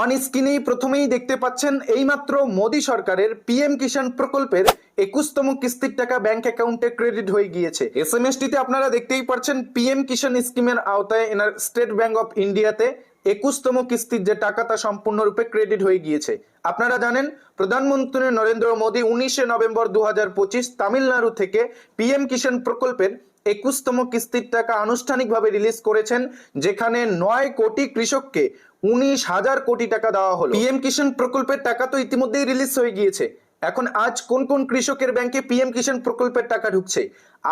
On স্ক্রিনেই প্রথমেই দেখতে পাচ্ছেন এইমাত্র মোদী সরকারের পিএম কিষাণ প্রকল্পের একুশতম কিস্তির টাকা ব্যাংক অ্যাকাউন্টে ক্রেডিট হয়ে গিয়েছে। এস এম টিতে আপনারা দেখতেই পাচ্ছেন পিএম কিষাণ স্কিমের আওতায় এনার স্টেট ব্যাংক অফ ইন্ডিয়াতে একুশতম কিস্তির যে টাকা তা সম্পূর্ণরূপে ক্রেডিট হয়ে গিয়েছে। আপনারা জানেন, প্রধানমন্ত্রী নরেন্দ্র মোদী উনিশে নভেম্বর দু হাজার পঁচিশ তামিলনাড়ু থেকে পিএম কিষাণ প্রকল্পের একুশতম কিস্তির টাকা আনুষ্ঠানিকভাবে রিলিজ করেছেন, যেখানে নয় কোটি কৃষককে উনিশ হাজার কোটি টাকা দেওয়া হলো। পিএম কিষাণ প্রকল্পের টাকা তো ইতিমধ্যেই রিলিজ হয়ে গিয়েছে। এখন আজ কোন কোন কৃষকের ব্যাংকে পিএম কিষাণ প্রকল্পের টাকা ঢুকছে?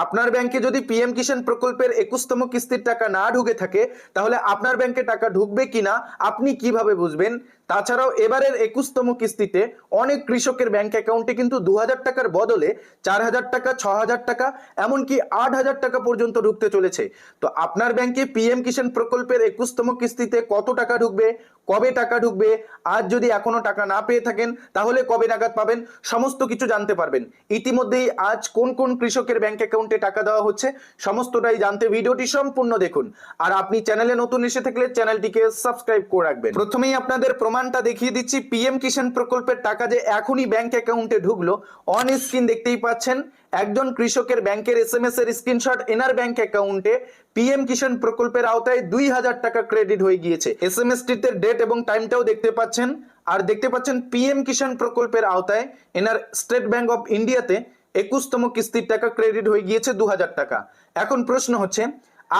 আপনার ব্যাংকে যদি পিএম কিষাণ প্রকল্পের একুশতম কিস্তির টাকা না ঢুকে থাকে, তাহলে আপনার ব্যাংকে টাকা ঢুকবে কিনা, আপনি কীভাবে বুঝবেন? তাছাড়াও এবারের একুশতম কিস্তিতে অনেক কৃষকের ব্যাংক অ্যাকাউন্টে কিন্তু দু হাজার টাকার বদলে চার হাজার টাকা ছ হাজার টাকা, এমনকি আট হাজার টাকা পর্যন্ত ঢুকতে চলেছে। তো আপনার ব্যাংকে পিএম কিষাণ প্রকল্পের একুশতম কিস্তিতে কত টাকা ঢুকবে? কবে টাকা ঢুকবে? আজ যদি এখনও টাকা না পেয়ে থাকেন, তাহলে কবে নাগাদ পাবেন? সমস্ত কিছু জানতে পারবেন। ইতিমধ্যেই আজ কোন কোন কৃষকের ব্যাংক অ্যাকাউন্টে টাকা দেওয়া হচ্ছে, সমস্তটাই জানতে ভিডিওটি সম্পূর্ণ দেখুন। আর আপনি চ্যানেলে নতুন এসে থাকলে চ্যানেলটিকে সাবস্ক্রাইব করে রাখবেন। প্রথমেই আপনাদের প্রমাণটা দেখিয়ে দিচ্ছি, পিএম কিষাণ প্রকল্পের টাকা যে এখনই ব্যাংক অ্যাকাউন্টে ঢুকলো, অন স্ক্রিন দেখতেই পাচ্ছেন, একজন কৃষকের ব্যাংকের এস এম এস এর স্ক্রিনশট এনার ব্যাংক অ্যাকাউন্টে পিএম কিষাণ প্রকল্পের আওতায় দুই হাজার টাকা ক্রেডিট হয়ে গিয়েছে। এস এম এস টিতে ডেট এবং টাইমটাও দেখতে পাচ্ছেন, আর দেখতে পাচ্ছেন পিএম কিষাণ প্রকল্পের আওতায় এনার স্টেট ব্যাংক অফ ইন্ডিয়াতে একুশতম কিস্তির টাকা ক্রেডিট হয়ে গিয়েছে দু হাজার টাকা। এখন প্রশ্ন হচ্ছে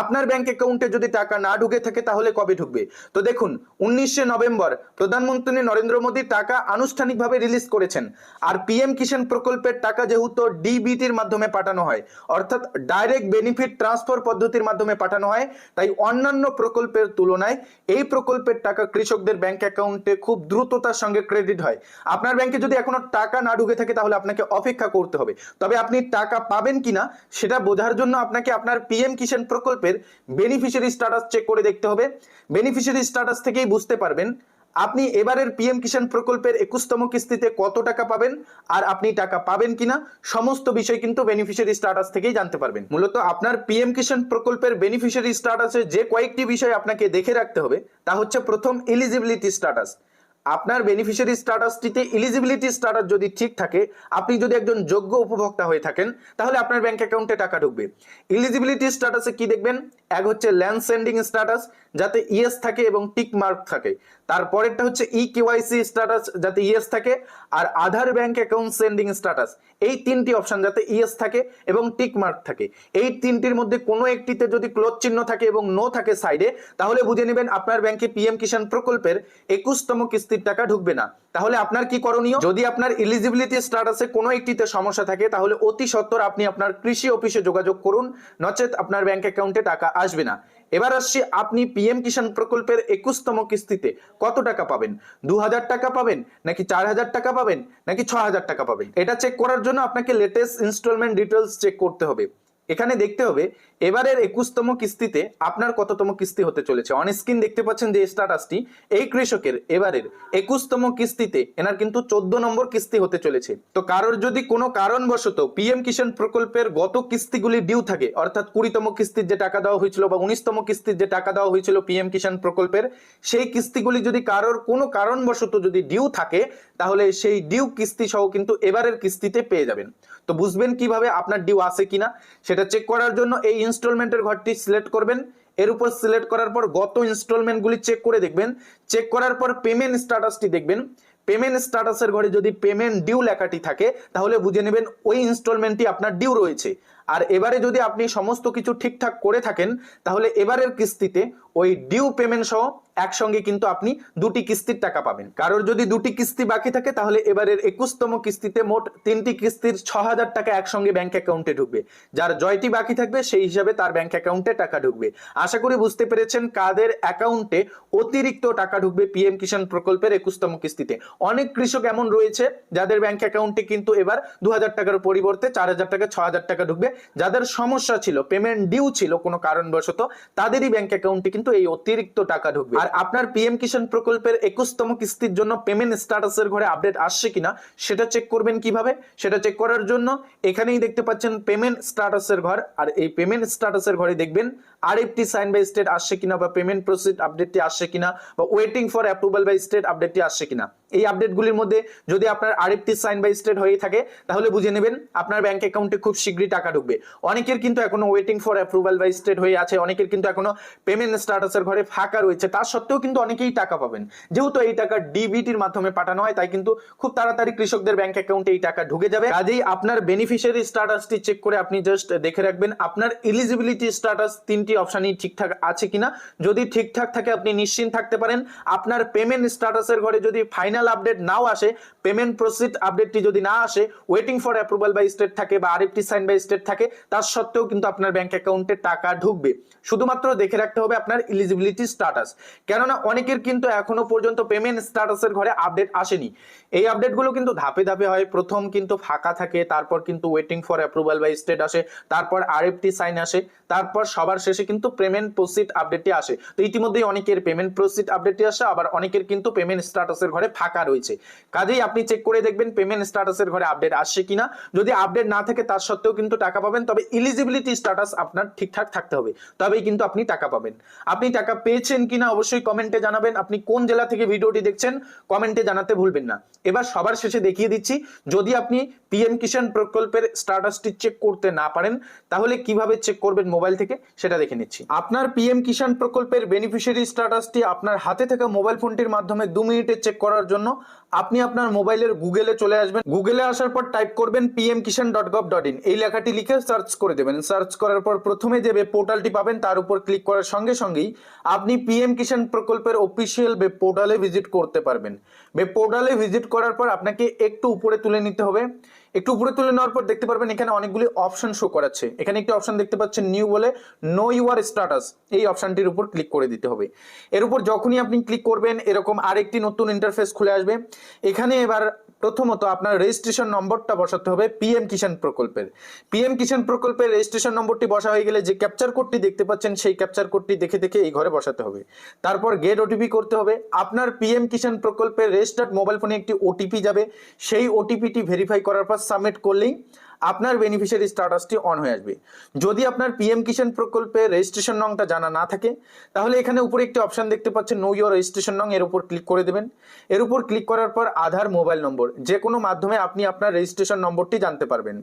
আপনার ব্যাংক অ্যাকাউন্টে যদি টাকা না ঢুকে থাকে, তাহলে কবে ঢুকবে? তো দেখুন, উনিশে নভেম্বর প্রধানমন্ত্রী নরেন্দ্র মোদী টাকা আনুষ্ঠানিকভাবে রিলিজ করেছেন। আর পিএম কিষাণ প্রকল্পের টাকা যেহেতু ডিবিটির মাধ্যমে পাঠানো হয়, অর্থাৎ ডাইরেক্ট বেনিফিট ট্রান্সফার পদ্ধতির মাধ্যমে পাঠানো হয়, তাই অন্যান্য প্রকল্পের তুলনায় এই প্রকল্পের টাকা কৃষকদের ব্যাংক অ্যাকাউন্টে খুব দ্রুততার সঙ্গে ক্রেডিট হয়। আপনার ব্যাংকে যদি এখনও টাকা না ঢুকে থাকে, তাহলে আপনাকে অপেক্ষা করতে হবে। তবে আপনি টাকা পাবেন কিনা, সেটা বোঝার জন্য আপনাকে আপনার পিএম কিষাণ প্রকল্পের বেনিফিশিয়ারি স্ট্যাটাস চেক করে দেখতে হবে। বেনিফিশিয়ারি স্ট্যাটাস থেকেই বুঝতে পারবেন আপনি এবারের পিএম কিষাণ প্রকল্পের একুশতম কিস্তিতে কত টাকা পাবেন আর আপনি টাকা পাবেন কিনা, সমস্ত বিষয় কিন্তু বেনিফিশিয়ারি স্ট্যাটাস থেকেই জানতে পারবেন। মূলত আপনার পিএম কিষাণ প্রকল্পের বেনিফিশিয়ারি স্ট্যাটাসে যে কয়েকটি বিষয় আপনাকে দেখে রাখতে হবে, তা হচ্ছে প্রথম এলিজিবিলিটি স্ট্যাটাস আপনার বেনিফিশিয়ারি স্ট্যাটাসটিতে ইলিজিবিলিটি স্ট্যাটাস যদি ঠিক থাকে, আপনি যদি একজন যোগ্য উপভোক্তা হয়ে থাকেন, তাহলে আপনার ব্যাংক অ্যাকাউন্টে টাকা ঢুকবে। ইলিজিবিলিটি স্ট্যাটাসে কি দেখবেন? এক হচ্ছে ল্যান্ড সেন্ডিং স্ট্যাটাস যাতে ইয়েস থাকে এবং টিক মার্ক থাকে। তারপরেরটা হচ্ছে ই কেওয়াইসি স্ট্যাটাস যাতে ইয়েস থাকে, আর Aadhaar bank account sending status এই তিনটি অপশন যাতে ইয়েস থাকে এবং টিক মার্ক থাকে। এই তিনটির মধ্যে কোনো একটিতে যদি ক্লোজ চিহ্ন থাকে এবং নো থাকে সাইডে তাহলে বুঝে নেবেন আপনার ব্যাংকে পিএম কিষাণ প্রকল্পের একুশতম কিস্তির টাকা ঢুকবে না। তাহলে আপনার কি করণীয়? যদি আপনার এলিজিবিলিটি স্ট্যাটাসে কোনো একটিতে সমস্যা থাকে, তাহলে অতি সত্বর আপনি আপনার কৃষি অফিসে যোগাযোগ করুন, নচেত আপনার ব্যাংক অ্যাকাউন্টে টাকা আসবে না। এবার আসছি আপনি পিএম কিষাণ প্রকল্পের একুশতম কিস্তিতে। কত টাকা পাবেন? দু হাজার টাকা পাবেন নাকি চার হাজার টাকা পাবেন নাকি ছ হাজার টাকা পাবেন? এটা চেক করার জন্য আপনাকে লেটেস্ট ইনস্টলমেন্ট ডিটেলস চেক করতে হবে। এখানে দেখতে হবে এবারের একুশতম কিস্তিতে আপনার কততম কিস্তি হতে চলেছে? অন স্ক্রিন দেখতে পাচ্ছেন যে স্ট্যাটাসটি এই কৃষকের এবারের একুশতম কিস্তিতে এনার কিন্তু চোদ্দ নম্বর কিস্তি হতে চলেছে। তো কারোর যদি কোনো কারণবশত পিএম কিষাণ প্রকল্পের গত কিস্তিগুলি ডিউ থাকে, অর্থাৎ কুড়িতম কিস্তির যে টাকা দেওয়া হয়েছিল বা উনিশতম কিস্তির যে টাকা দেওয়া হয়েছিল পিএম কিষাণ প্রকল্পের, সেই কিস্তিগুলি যদি কারোর কোনো কারণবশত যদি ডিউ থাকে, তাহলে সেই ডিউ কিস্তি সহ কিন্তু এবারের কিস্তিতে পেয়ে যাবেন। তো বুঝবেন কীভাবে আপনার ডিউ আছে কিনা? সেটা চেক করার জন্য এই ইনস্টলমেন্টের ঘরটি সিলেক্ট করবেন। এর উপর সিলেক্ট করার পর গত ইনস্টলমেন্টগুলি চেক করে দেখবেন। চেক করার পর পেমেন্ট স্ট্যাটাসটি দেখবেন। পেমেন্ট স্ট্যাটাসের ঘরে যদি পেমেন্ট ডিউ লেখাটি থাকে, তাহলে বুঝে নেবেন ওই ইনস্টলমেন্টটি আপনার ডিউ রয়েছে। আর এবারে যদি আপনি সমস্ত কিছু ঠিকঠাক করে থাকেন, তাহলে এবারের কিস্তিতে ওই ডিউ পেমেন্ট সহ একসঙ্গে কিন্তু আপনি দুটি কিস্তির টাকা পাবেন। কারোর যদি দুটি কিস্তি বাকি থাকে, তাহলে এবারের একুশতম কিস্তিতে মোট তিনটি কিস্তির ছ হাজার টাকা একসঙ্গে ব্যাংক অ্যাকাউন্টে ঢুকবে। যার জয়টি বাকি থাকবে, সেই হিসাবে তার ব্যাংক অ্যাকাউন্টে টাকা ঢুকবে। আশা করি বুঝতে পেরেছেন কাদের অ্যাকাউন্টে অতিরিক্ত টাকা ঢুকবে পিএম কিষাণ প্রকল্পের একুশতম কিস্তিতে। অনেক কৃষক এমন রয়েছে, যাদের ব্যাংক অ্যাকাউন্টে কিন্তু এবার দু হাজার টাকার পরিবর্তে চার হাজার টাকা ছ হাজার টাকা ঢুকবে। যাদের সমস্যা ছিল পেমেন্ট ডিউ ছিল কোনো কারণবশত, তাদেরই ব্যাংক অ্যাকাউন্টে কিন্তু এই অতিরিক্ত টাকা ঢুকবে। আর আপনার পিএম কিষাণ প্রকল্পের একুশতম কিস্তির জন্য পেমেন্ট স্ট্যাটাসের ঘরে আপডেট আসছে কিনা, সেটা চেক করবেন কীভাবে? সেটা চেক করার জন্য এখানেই দেখতে পাচ্ছেন পেমেন্ট স্ট্যাটাসের ঘর। আর এই পেমেন্ট স্ট্যাটাসের ঘরে দেখবেন আরএফটি সাইন বাই স্টেট আসছে কিনা বা পেমেন্ট প্রসিড আপডেটটি আসছে কিনা বা waiting for approval by state আপডেটটি আসছে কিনা? এই আপডেটগুলির মধ্যে যদি আপনার আরএফটি সাইন বাই স্টেট হয়ে থাকে, তাহলে বুঝে নেবেন আপনার ব্যাংক অ্যাকাউন্টে খুব শীঘ্রই টাকা ঢুকবে। অনেকের কিন্তু এখনও waiting for approval by state হয়ে আছে, অনেকের কিন্তু এখনও পেমেন্ট স্ট্যাটাসের ঘরে ফাঁকা রয়েছে। তার সত্ত্বেও কিন্তু অনেকেই টাকা পাবেন। যেহেতু এই টাকা ডিবিটির মাধ্যমে পাঠানো হয়, তাই কিন্তু খুব তাড়াতাড়ি কৃষকদের ব্যাংক অ্যাকাউন্টে এই টাকা ঢুকে যাবে। কাজেই আপনার বেনিফিশিয়ারি স্ট্যাটাসটি চেক করে আপনি জাস্ট দেখে রাখবেন। আপনার এলিজিবিলিটি স্ট্যাটাস তিনটি অপশনই ঠিকঠাক আছে কিনা? যদি ঠিকঠাক থাকে, আপনি নিশ্চিন্ত থাকতে পারেন। আপনার পেমেন্ট স্ট্যাটাসের ঘরে যদি ফাইনাল আপডেট নাও আসে পেমেন্ট প্রসিড আপডেটটি যদি না আসে waiting for approval by state থাকে বা আরএফটি সাইন বাই স্টেট থাকে, তার সত্ত্বেও কিন্তু আপনার ব্যাংক অ্যাকাউন্টে টাকা ঢুকবে। শুধুমাত্র দেখে রাখতে হবে আপনার এলিজিবিলিটি স্ট্যাটাস কেননা অনেকের কিন্তু এখনও পর্যন্ত পেমেন্ট স্ট্যাটাসের ঘরে আপডেট আসেনি। এই আপডেটগুলো কিন্তু ধাপে ধাপে হয়। প্রথম কিন্তু ফাঁকা থাকে, তারপর কিন্তু waiting for approval by state আসে, তারপর আরএফটি সাইন আসে, তারপর সবার শেষে কিন্তু পেমেন্ট প্রসিড আপডেটটি আসে। তো ইতিমধ্যেই অনেকের পেমেন্ট প্রসিড আপডেটটি আসে, আবার অনেকের কিন্তু পেমেন্ট স্ট্যাটাসের ঘরে ফাঁকা রয়েছে। কাজেই আপনি চেক করে দেখবেন পেমেন্ট স্ট্যাটাসের ঘরে আপডেট আসছে কিনা। যদি আপডেট না থাকে, তার সত্ত্বেও কিন্তু টাকা পাবেন, তবে এলিজিবিলিটি স্ট্যাটাস আপনার ঠিকঠাক থাকতে হবে। তবেই কিন্তু আপনি টাকা পাবেন। আপনি টাকা পেয়েছেন কিনা অবশ্যই কমেন্টে জানাবেন। আপনি কোন জেলা থেকে ভিডিওটি দেখছেন কমেন্টে জানাতে ভুলবেন না। এবার সবার শেষে দেখিয়ে দিচ্ছি, যদি আপনি পিএম কিষাণ প্রকল্পের স্ট্যাটাসটি চেক করতে না পারেন, তাহলে কীভাবে চেক করবেন মোবাইল থেকে, সেটা দেখে নিচ্ছি। আপনার পিএম কিষাণ প্রকল্পের বেনিফিশিয়ারি স্ট্যাটাসটি আপনার হাতে থাকা মোবাইল ফোনটির মাধ্যমে দু মিনিটে চেক করার জন্য আপনি আপনার মোবাইলের গুগলে চলে আসবেন। গুগলে আসার পর টাইপ করবেন PM Kisan dot gov dot in এই লেখাটি লিখে সার্চ করে দেবেন। সার্চ করার পর প্রথমে যে ওয়েব পোর্টালটি পাবেন তার উপর ক্লিক করার সঙ্গে সঙ্গেই আপনি পিএম কিষাণ প্রকল্পের অফিসিয়াল ওয়েব পোর্টালে ভিজিট করতে পারবেন। ওয়েব পোর্টালে ভিজিট করার পর আপনাকে একটু উপরে তুলে নিতে হবে। একটু উপরে তুলে নেওয়ার পর দেখতে পারবেন এখানে অনেকগুলি অপশন শো করাচ্ছে। এখানে একটি অপশন দেখতে পাচ্ছেন নিউ বলে নো ইউর স্ট্যাটাস এই অপশনটির উপর ক্লিক করে দিতে হবে। এর উপর যখনই আপনি ক্লিক করবেন, এরকম আরেকটি নতুন ইন্টারফেস খুলে আসবে। এখানে এবার প্রথমত আপনার রেজিস্ট্রেশন নম্বরটা বসাতে হবে পিএম কিষাণ প্রকল্পের। পিএম কিষাণ প্রকল্পের রেজিস্ট্রেশন নম্বরটি বসা হয়ে গেলে যে ক্যাপচার কোডটি দেখতে পাচ্ছেন, সেই ক্যাপচার কোডটি দেখে দেখে এই ঘরে বসাতে হবে। তারপর গেট ওটিপি করতে হবে। আপনার পিএম কিষাণ প্রকল্পের রেজিস্টার্ড মোবাইল ফোনে একটি ওটিপি যাবে। সেই ওটিপিটি ভেরিফাই করার পর সাবমিট করলেই আপনার বেনিফিশিয়ারি স্ট্যাটাসটি অন হয়ে আসবে। যদি আপনার পিএম কিষাণ প্রকল্পের রেজিস্ট্রেশন নংটা জানা না থাকে, তাহলে এখানে উপরে একটি অপশন দেখতে পাচ্ছেন নো ইউর রেজিস্ট্রেশন নং এর উপর ক্লিক করে দেবেন। এর উপর ক্লিক করার পর আধার মোবাইল নম্বর যে কোনো মাধ্যমে আপনি আপনার রেজিস্ট্রেশন নম্বরটি জানতে পারবেন।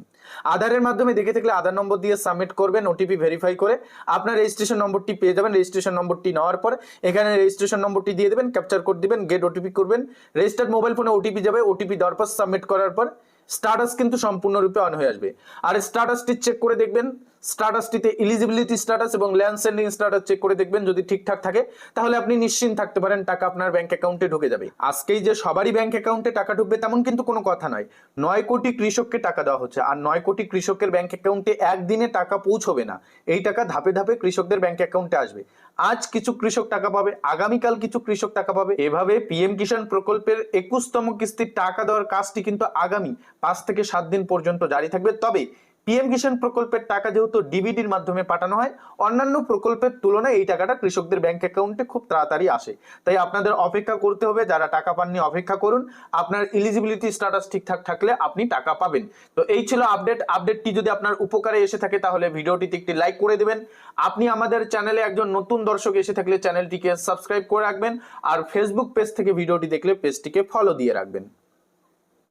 আধারের মাধ্যমে দেখে থাকলে আধার নম্বর দিয়ে সাবমিট করবেন ওটিপি ভেরিফাই করে আপনার রেজিস্ট্রেশন নম্বরটি পেয়ে যাবেন। রেজিস্ট্রেশন নম্বরটি নেওয়ার পর এখানে রেজিস্ট্রেশন নম্বরটি দিয়ে দেবেন ক্যাপচার কোড দিবেন গেট ওটিপি করবেন। রেজিস্টার্ড মোবাইল ফোনে ওটিপি যাবে ওটিপি দেওয়ার পর সাবমিট করার পর স্ট্যাটাস কিন্তু সম্পূর্ণরূপে অন হয়ে আসবে। আর স্টাটাসটি চেক করে দেখবেন স্ট্যাটাসটিতে এলিজিবিলিটি স্ট্যাটাস এবং ল্যান্ড সেন্ডিং স্ট্যাটাস চেক করে দেখবেন যদি ঠিকঠাক থাকে, তাহলে আপনি নিশ্চিন্ত থাকতে পারেন টাকা আপনার ব্যাংক অ্যাকাউন্টে ঢুকে যাবে। আজকেই যে সবারই ব্যাংক অ্যাকাউন্টে টাকা ঢুকবে তেমন কিন্তু কোনো কথা নয়। নয় কোটি কৃষককে টাকা দেওয়া হচ্ছে, আর নয় কোটি কৃষকের ব্যাংক অ্যাকাউন্টে একদিনে টাকা পৌঁছবে না। এই টাকা ধাপে ধাপে কৃষকদের ব্যাংক অ্যাকাউন্টে আসবে। আজ কিছু কৃষক টাকা পাবে, আগামীকাল কিছু কৃষক টাকা পাবে। এভাবে পিএম কিষাণ প্রকল্পের একুশতম কিস্তির টাকা দেওয়ার কাজটি কিন্তু আগামী পাঁচ থেকে সাত দিন পর্যন্ত জারি থাকবে। তবে পিএম কিষাণ প্রকল্পের টাকা যেহেতু ডিবিডির মাধ্যমে পাঠানো হয়, অন্যান্য প্রকল্পের তুলনায় এই টাকাটা কৃষকদের ব্যাংক অ্যাকাউন্টে খুব তাড়াতাড়ি আসে। তাই আপনাদের অপেক্ষা করতে হবে, যারা টাকা পাননি অপেক্ষা করুন। আপনার এলিজিবিলিটি স্ট্যাটাস ঠিকঠাক থাকলে আপনি টাকা পাবেন। তো এই ছিল আপডেট আপডেটটি যদি আপনার উপকারে এসে থাকে, তাহলে ভিডিওটিতে একটি লাইক করে দেবেন। আপনি আমাদের চ্যানেলে একজন নতুন দর্শক এসে থাকলে চ্যানেলটিকে সাবস্ক্রাইব করে রাখবেন। আর ফেসবুক পেজ থেকে ভিডিওটি দেখলে পেজটিকে ফলো দিয়ে রাখবেন।